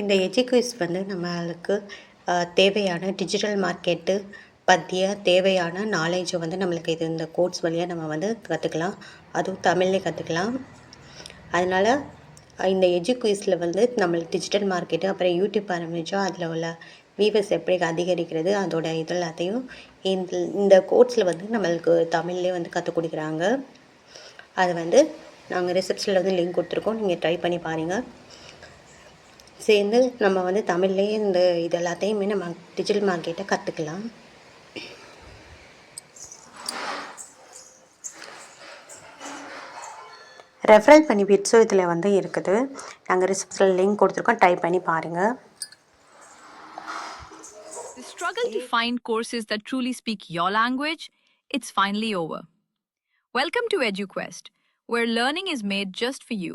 இந்த எஜிக்விஸ் வந்து நம்மளுக்கு தேவையான டிஜிட்டல் மார்க்கெட்டு பற்றிய தேவையான நாலேஜை வந்து நம்மளுக்கு இது இந்த கோர்ஸ் வழியாக நம்ம வந்து கற்றுக்கலாம் அதுவும் தமிழ்லேயே கற்றுக்கலாம் அதனால் இந்த எஜுகுவிஸில் வந்து நம்மளுக்கு டிஜிட்டல் மார்க்கெட்டு அப்புறம் யூடியூப் ஆரம்பித்தோம் அதில் உள்ள வீவர்ஸ் எப்படி அதிகரிக்கிறது அதோட இது எல்லாத்தையும் இந்த இந்த கோர்ஸில் வந்து நம்மளுக்கு தமிழ்லேயே வந்து கற்றுக் கொடுக்குறாங்க. அது வந்து நாங்கள் ரிசப்ஷனில் வந்து லிங்க் கொடுத்துருக்கோம். நீங்கள் ட்ரை பண்ணி பாருங்கள் சேர்ந்து நம்ம வந்து தமிழ்லேயே இந்த இது எல்லாத்தையுமே நம்ம டிஜிட்டல் மார்க்கெட்டை கற்றுக்கலாம் ரெஃபரல் பண்ணி பிட்ஸும் இதில் வந்து இருக்குது நாங்கள் ரிசப்ஷனில் லிங்க் கொடுத்துருக்கோம் ட்ரை பண்ணி பாருங்கள் The struggle to find courses that truly speak your language, it's finally over. Welcome to EduQuest, where learning is made just for you.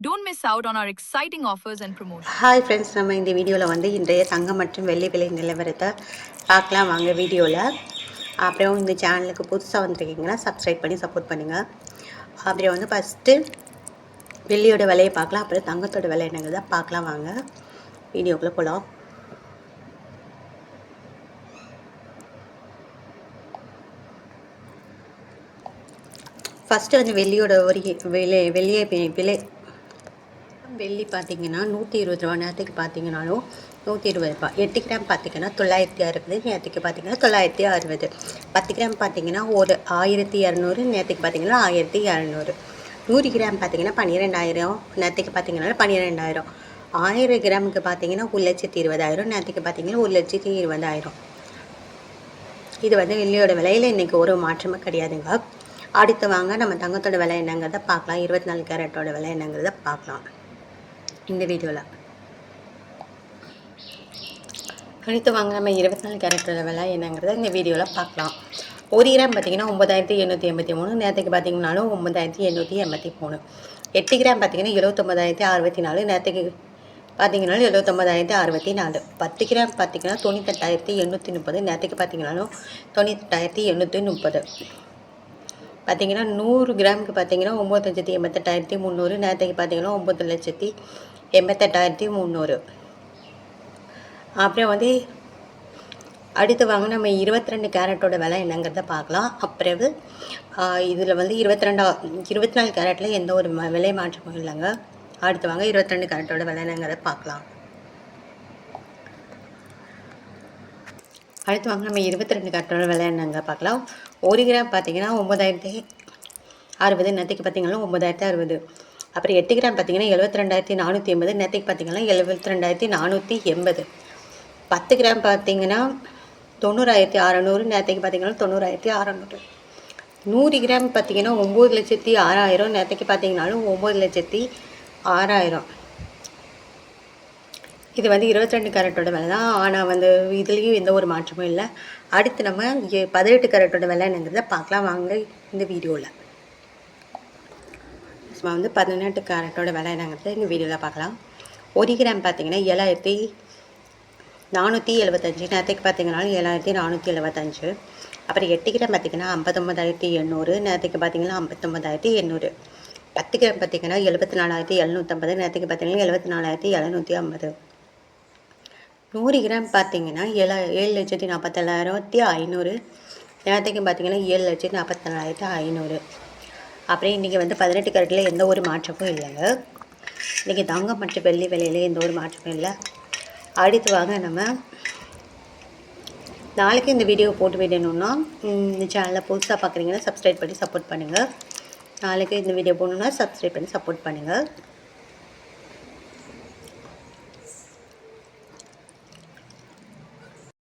don't miss out on our exciting offers and promotion hi friends நம்ம இந்த வீடியோவில் வந்து இன்றைய தங்கம் மற்றும் வெள்ளி விலை நிலவரத்தை பார்க்கலாம். வாங்க வீடியோவில் அப்புறம் இந்த சேனலுக்கு புதுசாக வந்திருக்கீங்கன்னா சப்ஸ்கிரைப் பண்ணி சப்போர்ட் பண்ணுங்கள் அப்புறம் வந்து ஃபஸ்ட்டு வெள்ளியோட விலையை பார்க்கலாம். அப்புறம் தங்கத்தோட விலை என்னங்கிறத பார்க்கலாம். வாங்க வீடியோக்குள்ளே போகலாம் ஃபஸ்ட்டு வந்து வெள்ளியோட ஒரு விலை வெள்ளியை விலை வெள்ளி பார்த்தீங்கன்னா நூற்றி இருபது ரூபா நேரத்துக்கு பார்த்தீங்கனாலும் நூற்றி இருபது ரூபா. எட்டு கிராம் பார்த்தீங்கன்னா தொள்ளாயிரத்தி அறுபது நேரத்துக்கு பார்த்தீங்கன்னா தொள்ளாயிரத்தி அறுபது. பத்து கிராம் பார்த்தீங்கன்னா ஒரு ஆயிரத்தி இரநூறு நேரத்துக்கு பார்த்தீங்கன்னா ஆயிரத்தி இரநூறு. நூறு கிராம் பார்த்தீங்கன்னா பன்னிரெண்டாயிரம் நேரத்துக்கு பார்த்தீங்கன்னா பன்னிரெண்டாயிரம். ஆயிரம் கிராமுக்கு பார்த்தீங்கன்னா ஒரு லட்சத்தி இருபதாயிரம் நேரத்துக்கு பார்த்தீங்கன்னா ஒரு லட்சத்தி இருபதாயிரம். இது வந்து வெள்ளியோட விலையில் இன்றைக்கி ஒரு மாற்றமும் கிடையாதுங்க. அடுத்து வாங்க நம்ம தங்கத்தோட விலை என்னங்கிறத பார்க்கலாம். இருபத்தி நாலு கேரட்டோட விலை என்னங்கிறத பார்க்கலாம். இந்த வீடியோவில் அனைத்து வாங்க இருபத்தி நாலு கேரக்டர் விலை என்னங்கிறத இந்த வீடியோவில் பார்க்கலாம். ஒரு கிராம் பார்த்தீங்கன்னா ஒம்பதாயிரத்தி எண்ணூற்றி எண்பத்தி மூணு நேரத்துக்கு பார்த்தீங்கனாலும் ஒம்பதாயிரத்தி எண்ணூற்றி எண்பத்தி மூணு. எட்டு கிராம் பார்த்தீங்கன்னா எழுபத்தொம்பதாயிரத்தி அறுபத்தி நாலு நேரத்துக்கு பார்த்தீங்கனாலும் எழுபத்தொம்பதாயிரத்தி அறுபத்தி நாலு. பத்து கிராம் பார்த்தீங்கன்னா தொண்ணூத்தெட்டாயிரத்தி எண்ணூற்றி முப்பது நேரத்துக்கு பார்த்தீங்கன்னாலும் தொண்ணூத்தெட்டாயிரத்தி எண்ணூற்றி முப்பது. பார்த்தீங்கன்னா நூறு கிராமுக்கு பார்த்தீங்கன்னா ஒம்பது லட்சத்தி எண்பத்தெட்டாயிரத்தி முந்நூறு நேரத்துக்கு பார்த்தீங்கன்னா ஒம்பது லட்சத்தி எண்பத்தெட்டாயிரத்தி முந்நூறு. அப்புறம் வந்து அடுத்து வாங்க நம்ம இருபத்தி ரெண்டு கேரட்டோட விலை என்னங்கிறத பார்க்கலாம். அப்பிறகு இதில் வந்து இருபத்தி ரெண்டா இருபத்தி நாலு கேரட்டில் எந்த ஒரு விலை மாற்றமும் இல்லைங்க. அடுத்து வாங்க இருபத்தி ரெண்டு கேரட்டோட விலை என்னங்கிறத பார்க்கலாம். அடுத்து வாங்க நம்ம இருபத்தி ரெண்டு கேரட்டோட விலை என்னங்க பார்க்கலாம். ஒரு கிராம் பார்த்தீங்கன்னா ஒம்பதாயிரத்தி அறுபது நேற்றுக்கு பார்த்தீங்கன்னா ஒம்பதாயிரத்தி அறுபது. அப்புறம் எட்டு கிராம் பார்த்திங்கன்னா எழுபத்தி ரெண்டாயிரத்தி நானூற்றி எண்பது நேற்றுக்கு பார்த்தீங்கன்னா எழுபத்தி ரெண்டாயிரத்தி நானூற்றி எண்பது. பத்து கிராம் பார்த்திங்கன்னா தொண்ணூறாயிரத்தி அறநூறு நேற்றுக்கு பார்த்தீங்கன்னா தொண்ணூறாயிரத்தி அறநூறு. நூறு கிராம் பார்த்தீங்கன்னா ஒம்பது லட்சத்தி ஆறாயிரம் நேற்றுக்கு பார்த்தீங்கன்னாலும் ஒம்பது லட்சத்தி ஆறாயிரம். இது வந்து இருபத்தி ரெண்டு கேரட்டோட விலை தான். ஆனால் வந்து இதுலேயும் எந்த ஒரு மாற்றமும் இல்லை. அடுத்து நம்ம பதினெட்டு கேரட்டோட விலை என்னங்கிறத பார்க்கலாம். வாங்க இந்த வீடியோவில் சும்மா வந்து பதினெட்டு கேரட்டோட விலை என்னங்கிறத இந்த வீடியோவில் பார்க்கலாம். ஒரு கிராம் பார்த்தீங்கன்னா ஏழாயிரத்தி நானூற்றி எழுபத்தஞ்சி நேரத்துக்கு பார்த்தீங்கன்னா ஏழாயிரத்தி நானூற்றி எழுபத்தஞ்சு அப்புறம் எட்டு கிராம் பார்த்திங்கன்னா ஐம்பத்தொம்பதாயிரத்தி எண்ணூறு. நேரத்துக்கு பார்த்தீங்கன்னா ஐம்பத்தொம்பதாயிரத்தி எண்ணூறு. பத்து கிராம் பார்த்திங்கன்னா எழுபத்தி நாலாயிரத்தி எழுநூற்றம்பது நேரத்துக்கு பார்த்தீங்கன்னா எழுபத்தி நாலாயிரத்தி எழுநூற்றி ஐம்பது. நூறு கிராம் பார்த்தீங்கன்னா ஏழா ஏழு லட்சத்தி நாற்பத்தேழாயிரத்தி ஐநூறு. நேரத்துக்கு பார்த்தீங்கன்னா ஏழு லட்சத்தி நாற்பத்தேழாயிரத்தி ஐநூறு. அப்புறம் இன்றைக்கி வந்து பதினெட்டு கரட்டில் எந்த ஒரு மாற்றமும் இல்லைங்க இன்றைக்கி தங்கம் மற்றும் வெள்ளி விலையில எந்த ஒரு மாற்றமும் இல்லை. அடுத்து வாங்க நம்ம. நாளைக்கு இந்த வீடியோ போட்டு விடணும்னா இந்த சேனலில் புதுசாக பார்க்குறீங்கன்னா சப்ஸ்கிரைப் பண்ணி சப்போர்ட் பண்ணுங்கள் நாளைக்கு இந்த வீடியோ போடணுன்னா சப்ஸ்கிரைப் பண்ணி சப்போர்ட் பண்ணுங்கள்